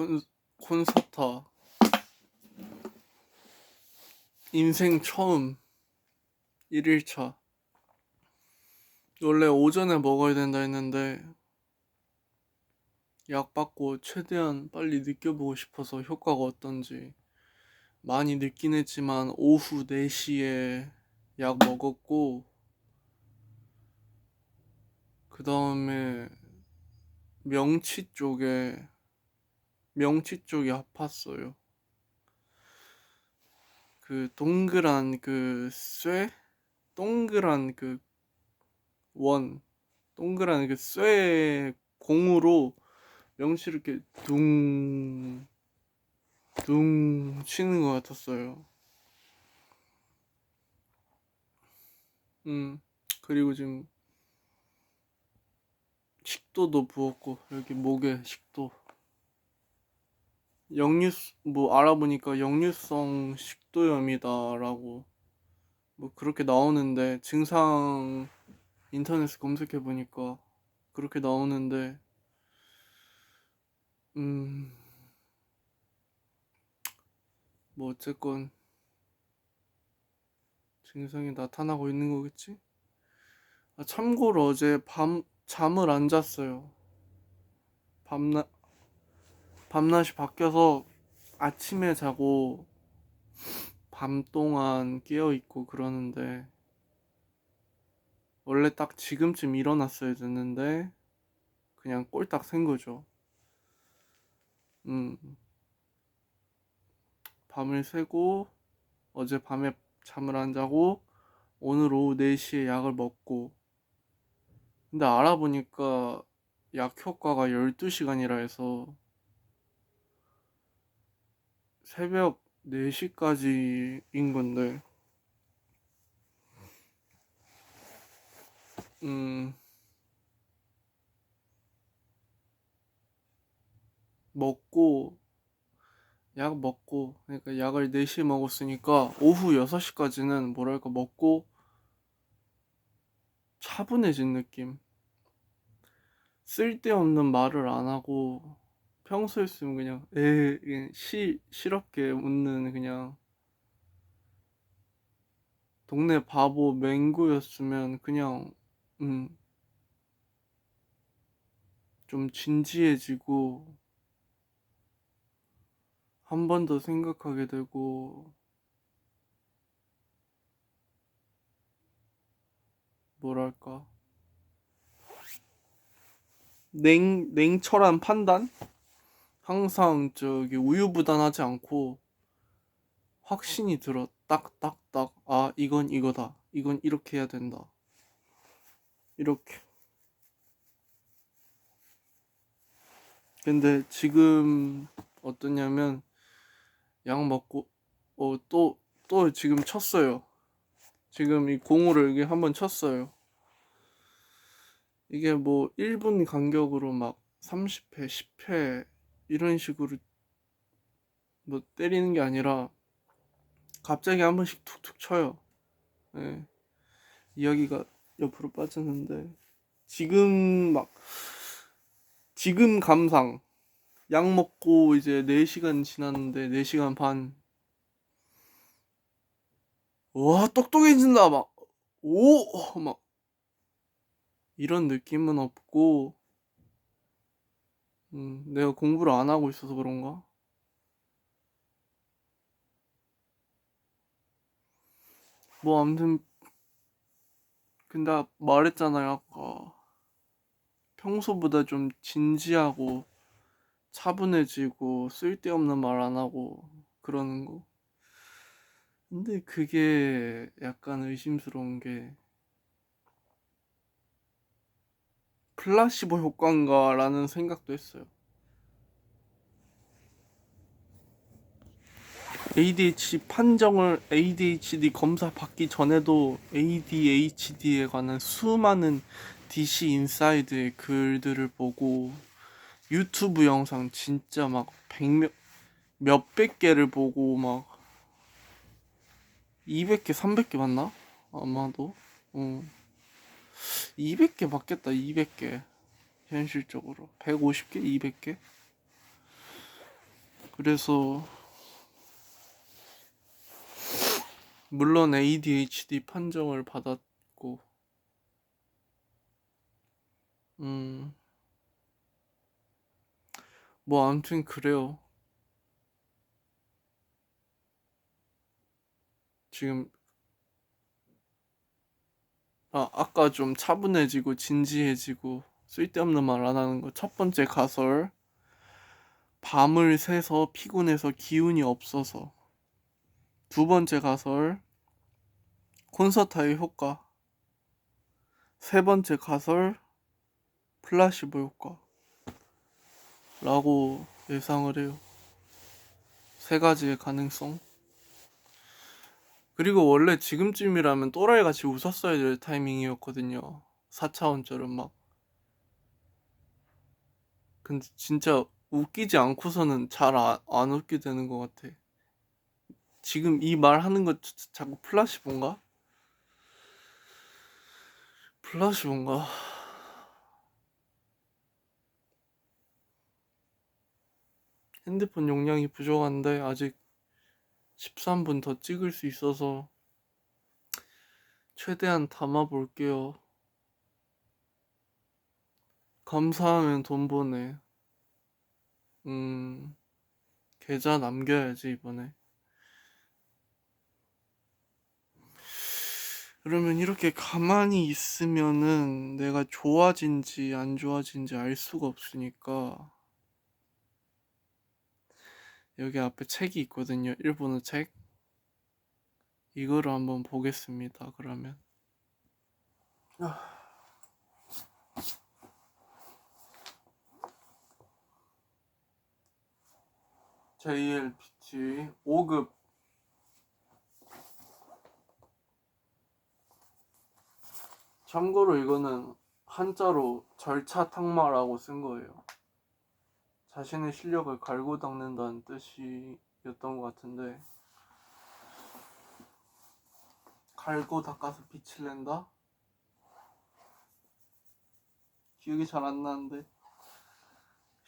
콘, 콘서트 인생 처음. 1일차. 원래 오전에 먹어야 된다 했는데 약 받고 최대한 빨리 느껴보고 싶어서 효과가 어떤지 많이 느낀 했지만 오후 4시에 약 먹었고 그 다음에 명치 쪽에 명치 쪽이 아팠어요. 그 동그란 그 쇠? 동그란 그 원, 동그란 그 쇠 공으로 명치를 이렇게 둥, 둥 치는 것 같았어요. 음, 그리고 지금 식도도 부었고, 여기 목에 식도. 역류, 뭐 알아보니까 역류성 식도염이다라고 뭐 그렇게 나오는데 증상 인터넷 검색해 보니까 그렇게 나오는데 음 뭐 어쨌건 증상이 나타나고 있는 거겠지? 아, 참고로 어제 밤 잠을 안 잤어요. 밤낮 밤낮이 바뀌어서 아침에 자고 밤 동안 깨어 있고 그러는데 원래 딱 지금쯤 일어났어야 됐는데 그냥 꼴딱 샌 거죠. 음. 밤을 새고 어제 밤에 잠을 안 자고 오늘 오후 4시에 약을 먹고 근데 알아보니까 약 효과가 12시간이라 해서 새벽 4시까지인 건데. 음. 먹고 약 먹고 그러니까 약을 4시에 먹었으니까 오후 6시까지는 뭐랄까 먹고 차분해진 느낌. 쓸데없는 말을 안 하고 평소였으면 그냥 에 시 시럽게 웃는 그냥 동네 바보 맹구였으면 그냥 음 좀 진지해지고 한 번 더 생각하게 되고 뭐랄까. 냉 냉철한 판단 항상 저기 우유부단하지 않고 확신이 들어 딱딱딱 아 이건 이거다. 이건 이렇게 해야 된다. 이렇게. 근데 지금 어떠냐면 약 먹고 어 또또 지금 쳤어요. 지금 이 공으로 여기 한번 쳤어요. 이게 뭐 1분 간격으로 막 30회 10회 이런 식으로 뭐 때리는 게 아니라 갑자기 한 번씩 툭툭 쳐요. 네. 이야기가 옆으로 빠졌는데 지금 막 지금 감상 약 먹고 이제 4시간 지났는데 4시간 반 와, 똑똑해진다 막 오! 막 이런 느낌은 없고 음, 내가 공부를 안 하고 있어서 그런가? 뭐 아무튼 근데 말했잖아요 아까 평소보다 좀 진지하고 차분해지고 쓸데없는 말 안 하고 그러는 거 근데 그게 약간 의심스러운 게 플라시보 효과인가라는 생각도 했어요. ADHD 판정을 ADHD 검사 받기 전에도 ADHD에 관한 수많은 DC 인사이드의 글들을 보고 유튜브 영상 진짜 막 백몇 몇백 개를 보고 막 200개, 300개 맞나? 아마도. 어. 200개 받겠다 200개 현실적으로 150개 200개 그래서 물론 ADHD 판정을 받았고 음. 뭐 아무튼 그래요. 지금 아, 아까 좀 차분해지고 진지해지고 쓸데없는 말 안 하는 거. 첫 번째 가설. 밤을 새서 피곤해서 기운이 없어서. 두 번째 가설. 콘서트의 효과. 세 번째 가설. 플라시보 효과. 라고 예상을 해요. 세 가지의 가능성. 그리고 원래 지금쯤이라면 또라이 같이 웃었어야 될 타이밍이었거든요. 4차원처럼 막. 근데 진짜 웃기지 않고서는 잘안 웃게 되는 것 같아. 지금 이 말 하는 거 자- 자꾸 플라시본가? 플라시본가? 핸드폰 용량이 부족한데 아직 13분 더 찍을 수 있어서 최대한 담아 볼게요. 감사하면 돈 보내. 음, 계좌 남겨야지, 이번에. 그러면 이렇게 가만히 있으면은 내가 좋아진지 안 좋아진지 알 수가 없으니까 여기 앞에 책이 있거든요. 일본어 책. 이거를 한번 보겠습니다. 그러면. 아. JLPT 5급 참고로 이거는 한자로 절차 탕마라고 쓴 거예요. 자신의 실력을 갈고 닦는다는 뜻이었던 것 같은데 갈고 닦아서 빛을 낸다? 기억이 잘 안 나는데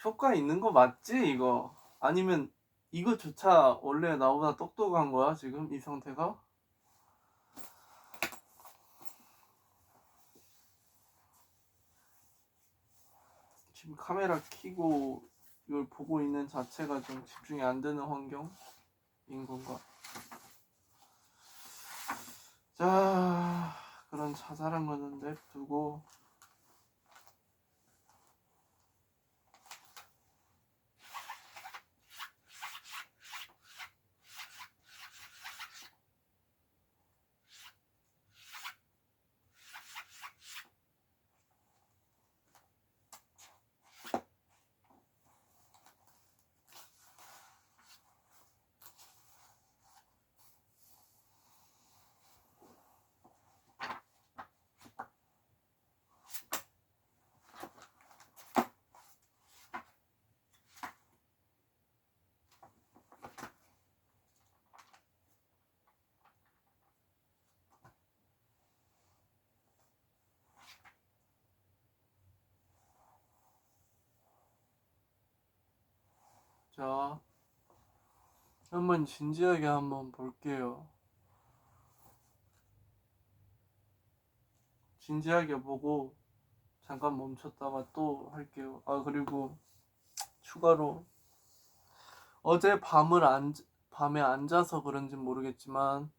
효과 있는 거 맞지 이거? 아니면 이거조차 원래 나보다 똑똑한 거야 지금 이 상태가? 지금 카메라 켜고 이걸 보고 있는 자체가 좀 집중이 안 되는 환경인 건가? 자, 그런 자잘한 거는 냅두고 자, 한번 진지하게 한번 볼게요. 진지하게 보고 잠깐 멈췄다가 또 할게요. 아, 그리고 추가로 어제 밤을 안, 밤에 앉아서 그런지 모르겠지만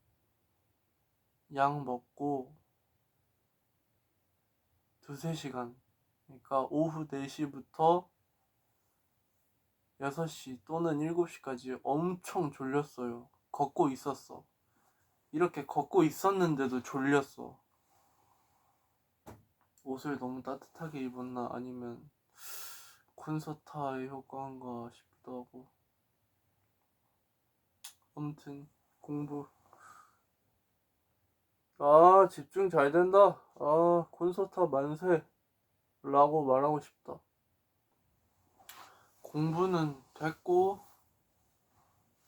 약 먹고 두세 시간 그러니까 오후 4시부터 6시 또는 7시까지 엄청 졸렸어요. 걷고 있었어. 이렇게 걷고 있었는데도 졸렸어. 옷을 너무 따뜻하게 입었나 아니면 콘서타의 효과인가 싶기도 하고. 아무튼 공부. 아 집중 잘 된다. 아 콘서타 만세. 라고 말하고 싶다. 공부는 됐고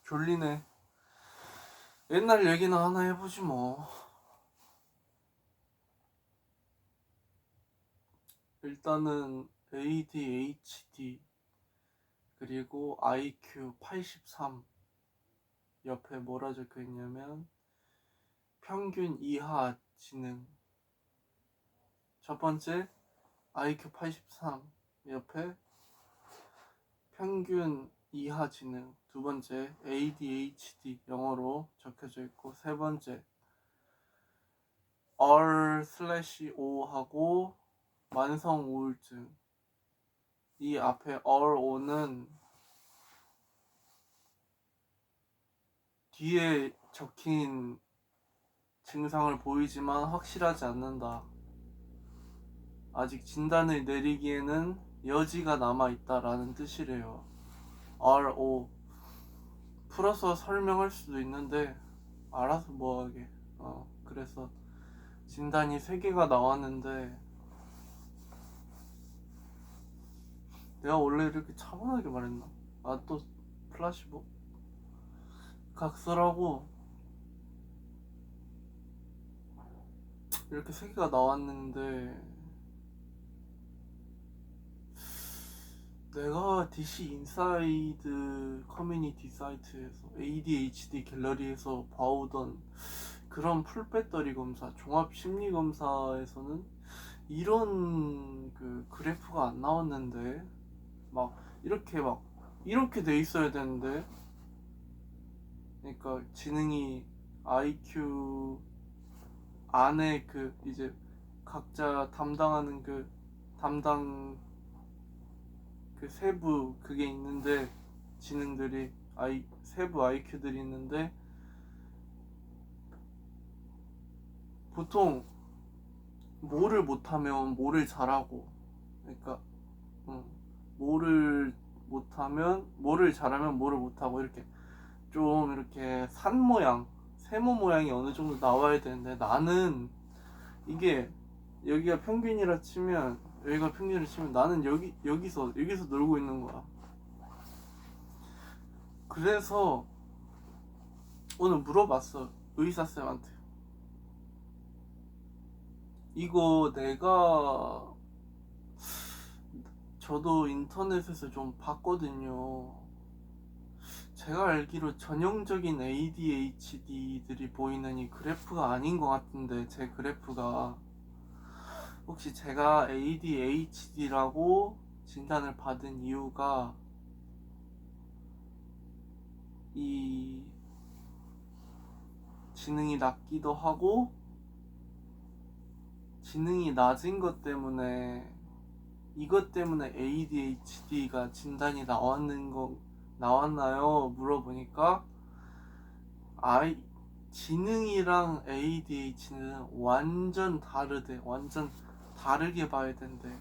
졸리네. 옛날 얘기나 하나 해보지 뭐. 일단은 ADHD 그리고 IQ 83 옆에 뭐라 적혀 있냐면 평균 이하 지능 첫 번째 IQ 83 옆에 평균 이하 지능 두 번째 ADHD 영어로 적혀져 있고 세 번째 R/O 하고 만성 우울증 이 앞에 RO는 뒤에 적힌 증상을 보이지만 확실하지 않는다. 아직 진단을 내리기에는 여지가 남아 있다라는 뜻이래요. RO 풀어서 설명할 수도 있는데 알아서 뭐하게. 어 그래서 진단이 3개가 나왔는데 내가 원래 이렇게 차분하게 말했나? 아 또 플라시보? 각설하고 이렇게 3개가 나왔는데 내가 DC 인사이드 커뮤니티 사이트에서 ADHD 갤러리에서 봐오던 그런 풀배터리 검사, 종합 심리 검사에서는 이런 그 그래프가 안 나왔는데 막 이렇게 막 이렇게 돼 있어야 되는데 그러니까 지능이 IQ 안에 그 이제 각자 담당하는 그 담당 그 세부 그게 있는데 지능들이 아이 세부 IQ들이 있는데 보통 뭐를 못하면 뭐를 잘하고 그러니까 음, 뭐를 못하면 뭐를 잘하면 뭐를 못하고 이렇게 좀 이렇게 산 모양 세모 모양이 어느 정도 나와야 되는데 나는 이게 여기가 평균이라 치면 여기가 평균을 치면 나는 여기 여기서 여기서 놀고 있는 거야. 그래서 오늘 물어봤어 의사 쌤한테. 이거 내가 저도 인터넷에서 좀 봤거든요. 제가 알기로 전형적인 ADHD들이 보이는 이 그래프가 아닌 것 같은데 제 그래프가 혹시 제가 ADHD라고 진단을 받은 이유가 이 지능이 낮기도 하고 지능이 낮은 것 때문에 이것 때문에 ADHD가 진단이 나왔는 거 나왔나요? 물어보니까 아이 지능이랑 ADHD는 완전 다르대. 완전 다르게 봐야 된대.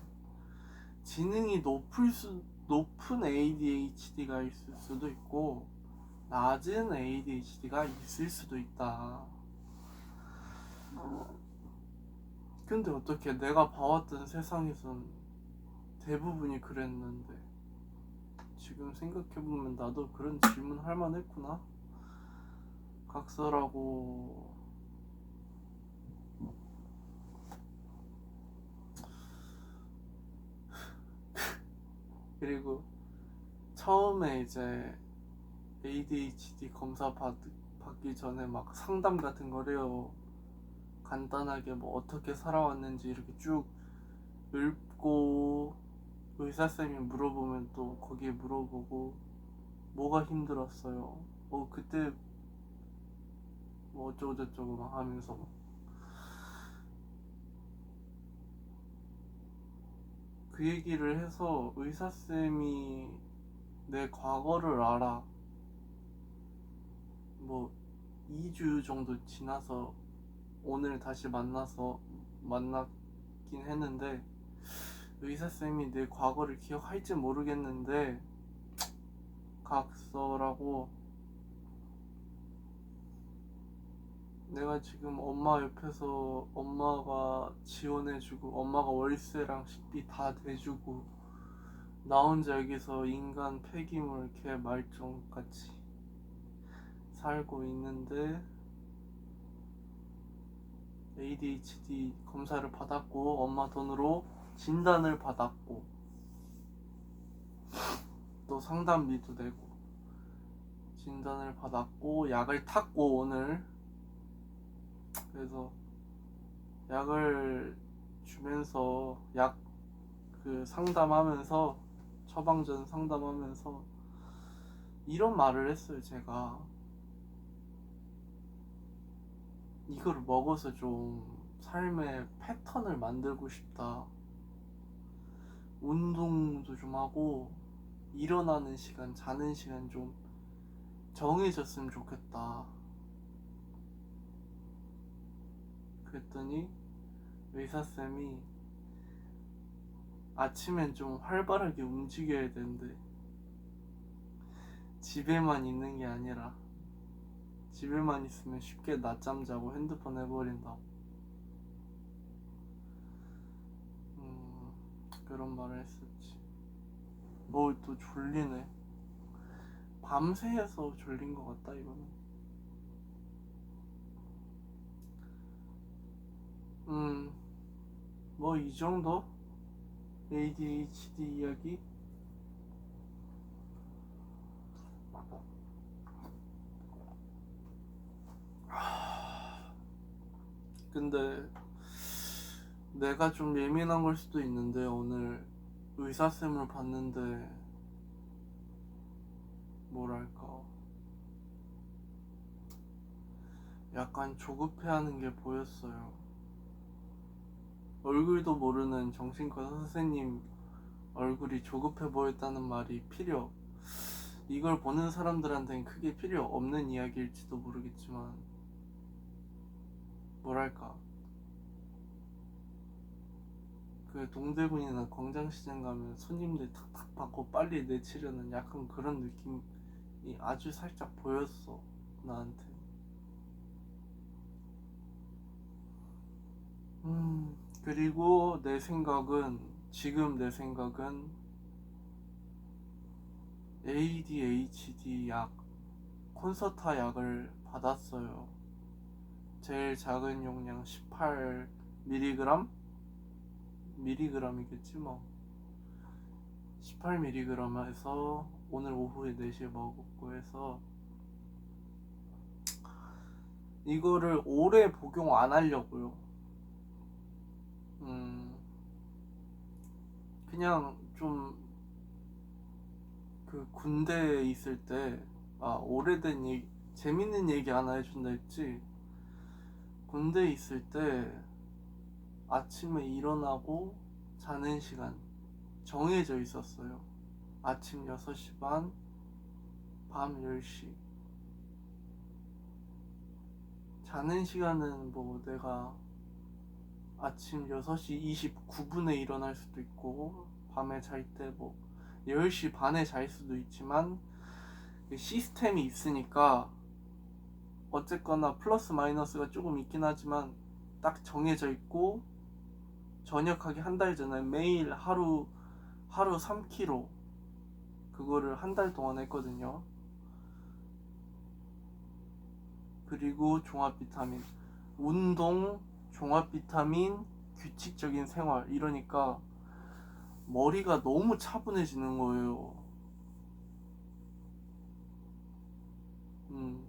지능이 높을 수 높은 ADHD가 있을 수도 있고 낮은 ADHD가 있을 수도 있다. 근데 어떻게 내가 봐왔던 세상에선 대부분이 그랬는데 지금 생각해보면 나도 그런 질문 할 만했구나. 각설하고 그리고 처음에 이제 ADHD 검사 받, 받기 전에 막 상담 같은 거래요. 간단하게 뭐 어떻게 살아왔는지 이렇게 쭉 읽고 의사 쌤이 물어보면 또 거기에 물어보고 뭐가 힘들었어요. 어 그때 뭐 어쩌고저쩌고 막 하면서 그 얘기를 해서 의사쌤이 내 과거를 알아. 뭐 2주 정도 지나서 오늘 다시 만나서 만났긴 했는데 의사쌤이 내 과거를 기억할지 모르겠는데 각서라고 내가 지금 엄마 옆에서 엄마가 지원해주고 엄마가 월세랑 식비 다 대주고 나 혼자 여기서 인간 폐기물 개 말종같이 살고 있는데 ADHD 검사를 받았고 엄마 돈으로 진단을 받았고 또또 상담비도 내고 진단을 받았고 약을 탔고 오늘 그래서 약을 주면서 약 그 상담하면서 처방전 상담하면서 이런 말을 했어요 제가. 이걸 먹어서 좀 삶의 패턴을 만들고 싶다. 운동도 좀 하고 일어나는 시간 자는 시간 좀 정해졌으면 좋겠다 그랬더니 의사쌤이 아침엔 좀 활발하게 움직여야 되는데 집에만 있는 게 아니라 집에만 있으면 쉽게 낮잠 자고 핸드폰 해버린다고 음, 그런 말을 했었지. 어또 졸리네. 밤새서 졸린 것 같다 이거는 음, 뭐 이 정도? ADHD 이야기? 근데 내가 좀 예민한 걸 수도 있는데 오늘 의사쌤을 봤는데 뭐랄까 약간 조급해하는 게 보였어요. 얼굴도 모르는 정신과 선생님 얼굴이 조급해 보였다는 말이 필요. 이걸 보는 사람들한테는 크게 필요 없는 이야기일지도 모르겠지만 뭐랄까. 그 동대문이나 광장시장 가면 손님들 탁탁 받고 빨리 내치려는 약간 그런 느낌이 아주 살짝 보였어 나한테. 음 그리고 내 생각은 지금 내 생각은 ADHD 약 콘서타 약을 받았어요. 제일 작은 용량 18mg 미리그램이겠지 뭐 18mg에서 오늘 오후에 4시에 먹었고 해서 이거를 오래 복용 안 하려고요. 음, 그냥 좀 그 군대에 있을 때, 아, 오래된 얘기, 재밌는 얘기 하나 해준다 했지. 군대에 있을 때 아침에 일어나고 자는 시간 정해져 있었어요. 아침 6시 반, 밤 10시. 자는 시간은 뭐 내가 아침 6시 29분에 일어날 수도 있고 밤에 잘 때 뭐 10시 반에 잘 수도 있지만 그 시스템이 있으니까 어쨌거나 플러스 마이너스가 조금 있긴 하지만 딱 정해져 있고 전역하기 한 달 전에 매일 하루 하루 3kg 그거를 한 달 동안 했거든요. 그리고 종합 비타민 운동 종합 비타민, 규칙적인 생활 이러니까 머리가 너무 차분해지는 거예요. 음.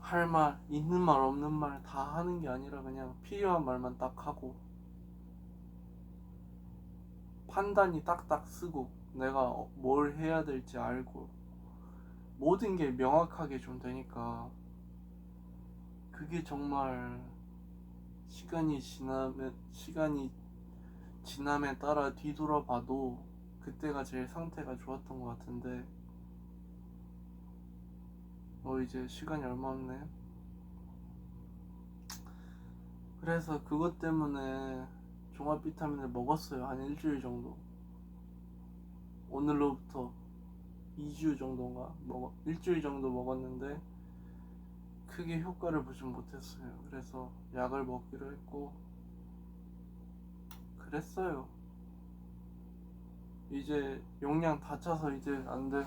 할 말, 있는 말, 없는 말 다 하는 게 아니라 그냥 필요한 말만 딱 하고 판단이 딱딱 쓰고 내가 어, 뭘 해야 될지 알고 모든 게 명확하게 좀 되니까 그게 정말 시간이 지나면 시간이 지남에 따라 뒤돌아봐도 그때가 제일 상태가 좋았던 것 같은데. 어 이제 시간이 얼마 없네. 그래서 그것 때문에 종합 비타민을 먹었어요. 한 일주일 정도. 오늘로부터 2주 정도인가 먹어 일주일 정도 먹었는데 크게 효과를 보진 못했어요. 그래서 약을 먹기로 했고 그랬어요. 이제 용량 다 차서 이제 안 돼.